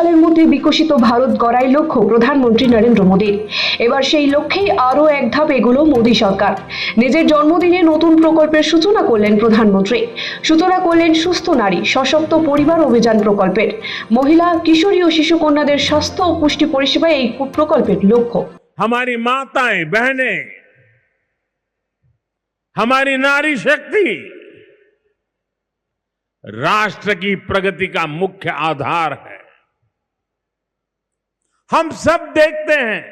সালের মধ্যে বিকশিত ভারত গড়াই লক্ষ্য প্রধানমন্ত্রী নরেন্দ্র মোদীর এবার সেই লক্ষ্যেই আরও এক ধাপ এগুলো মোদী সরকার নিজের জন্মদিনে নতুন প্রকল্পের সূচনা করলেন প্রধানমন্ত্রী সূচনা করলেন সুস্থ নারী সশক্ত পরিবার অভিযান প্রকল্পের মহিলা কিশোরী ও শিশু কন্যাদের স্বাস্থ্য ও পুষ্টি পরিষেবা এই প্রকল্পের লক্ষ্য हमारी माताएं बहनें हमारी नारी शक्ति राष्ट्र की प्रगति का मुख्य आधार है हम सब देखते हैं।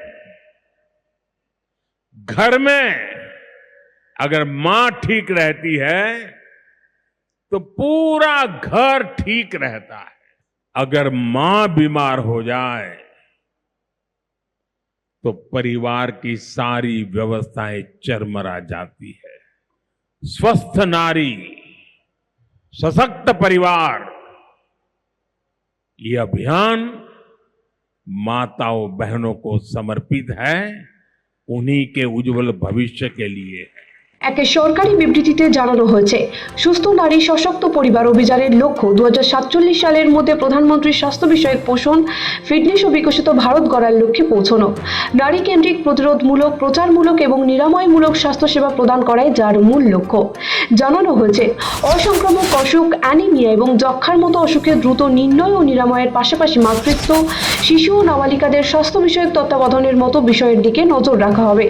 घर में अगर माँ ठीक रहती है तो पूरा घर ठीक रहता है। अगर माँ बीमार हो जाए तो परिवार की सारी व्यवस्थाएँ चरमरा जाती है। स्वस्थ नारी, सशक्त परिवार, ये अभियान माताओं बहनों को समर्पित है उन्हीं के उज्जवल भविष्य के लिए है এক সরকারি বিবৃতিতে জানানো হয়েছে সুস্থ নারী সশক্ত পরিবার অভিযানের লক্ষ্য দু সালের মধ্যে প্রধানমন্ত্রীর স্বাস্থ্য বিষয়ক পোষণ ফিটনেস ও বিকশিত ভারত গড়ার লক্ষ্যে পৌঁছানো নারী কেন্দ্রিক প্রতিরোধমূলক প্রচারমূলক এবং নিরাময়মূলক স্বাস্থ্যসেবা প্রদান করাই যার মূল লক্ষ্য জানানো হয়েছে অসংক্রামক অসুখ অ্যানিমিয়া এবং যক্ষার মতো অসুখের দ্রুত নির্ণয় ও নিরাময়ের পাশাপাশি মাতৃত্ব শিশু ও নাবালিকাদের স্বাস্থ্য বিষয়ক তত্ত্বাবধানের মতো বিষয়ের দিকে নজর রাখা হবে।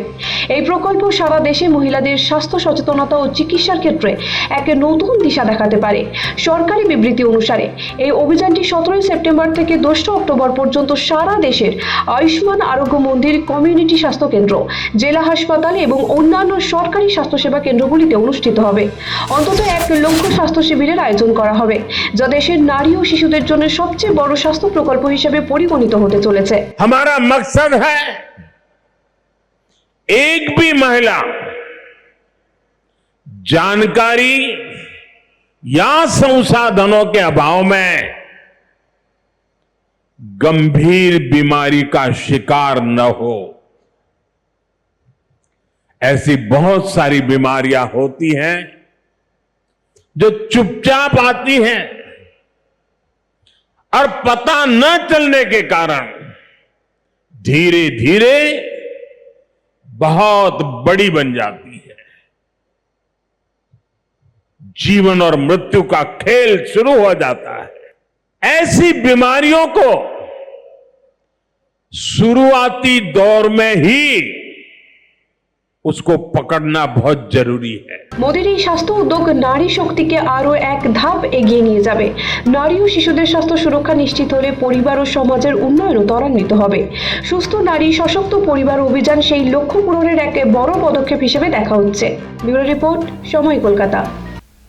এই প্রকল্প সারা দেশে মহিলাদের স্বাস্থ্য সচেতনতা ও চিকিৎসার ক্ষেত্রে এক নতুন দিশা দেখাতে পারে। সরকারি বিবৃতি অনুসারে, এই অভিযানটি সতেরোই সেপ্টেম্বর থেকে দোসরা অক্টোবর পর্যন্ত সারা দেশের আয়ুষ্মান আরোগ্য মন্দির কমিউনিটি স্বাস্থ্য কেন্দ্র, জেলা হাসপাতাল এবং অন্যান্য সরকারি স্বাস্থ্যসেবা কেন্দ্রগুলিতে অনুষ্ঠিত হবে। অন্তত এক লক্ষ স্বাস্থ্য শিবিরের আয়োজন করা হবে, যা দেশের নারী ও শিশুদের জন্য সবচেয়ে বড় স্বাস্থ্য প্রকল্প হিসেবে পরিগণিত হতে চলেছে हमारा मकसद है एक भी महिला जानकारी या संसाधनों के अभाव में गंभीर बीमारी का शिकार न हो ऐसी बहुत सारी बीमारियां होती हैं जो चुपचाप आती हैं और पता न चलने के कारण धीरे धीरे बहुत बड़ी बन जाती है। जीवन और मृत्यु का खेल शुरू हो जाता है। ऐसी बीमारियों को शुरुआती दौर में ही उसको पकड़ना बहुत जरूरी है মোদীর এই স্বাস্থ্য উদ্যোগ নারী শক্তিকে আরও এক ধাপ এগিয়ে নিয়ে যাবে নারী ও শিশুদের স্বাস্থ্য সুরক্ষা নিশ্চিত হলে পরিবার ও সমাজের উন্নয়নও ত্বরান্বিত হবে সুস্থ নারী সশক্ত পরিবার অভিযান সেই লক্ষ্য পূরণের এক বড় পদক্ষেপ হিসেবে দেখা হচ্ছে ব্যুরো রিপোর্ট সময় কলকাতা